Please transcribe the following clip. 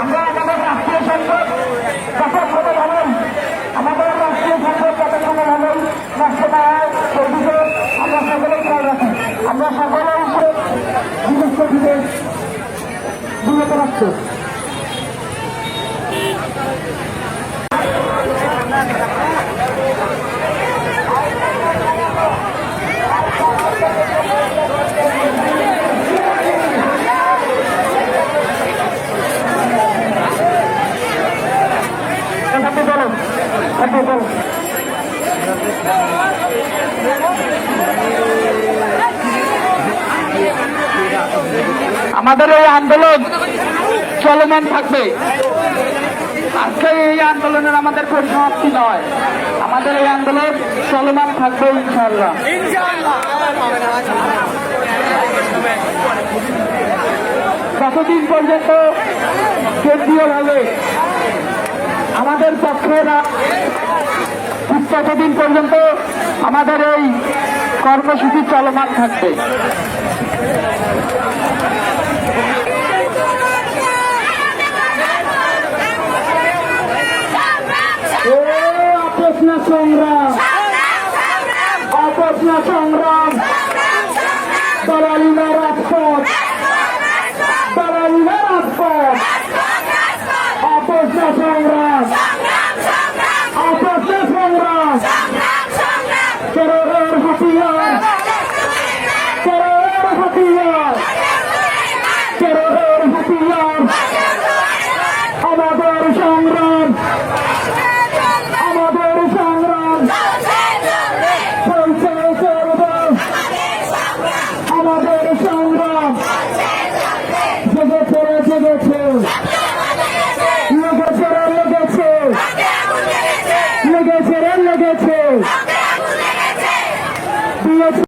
আমরা রাষ্ট্রীয় আমাদের রাষ্ট্রীয় সংসদ যথাক্রমে ভাবেন আমাদের রাষ্ট্রীয় সংসদ যথাক্রমে ভাবেন রাষ্ট্র না সেদিকে আমরা সকলেই খেয়াল রাখি আমরা সকলেই সে বিদেশ থেকে বিরত আমাদের এই আন্দোলন চলমান থাকবে। আজকে এই আন্দোলনের আমাদের পরিসমাপ্তি নয়। আমাদের এই আন্দোলন চলমান থাকবে ইনশাল্লাহ যতদিন পর্যন্ত কেন্দ্রীয়ভাবে আমাদের পক্ষে না ঠিক ততদিন পর্যন্ত আমাদের এই কর্মসূচি চলমান থাকবে। সংগ্রাম। আপোষ না সংগ্রাম। দালালি না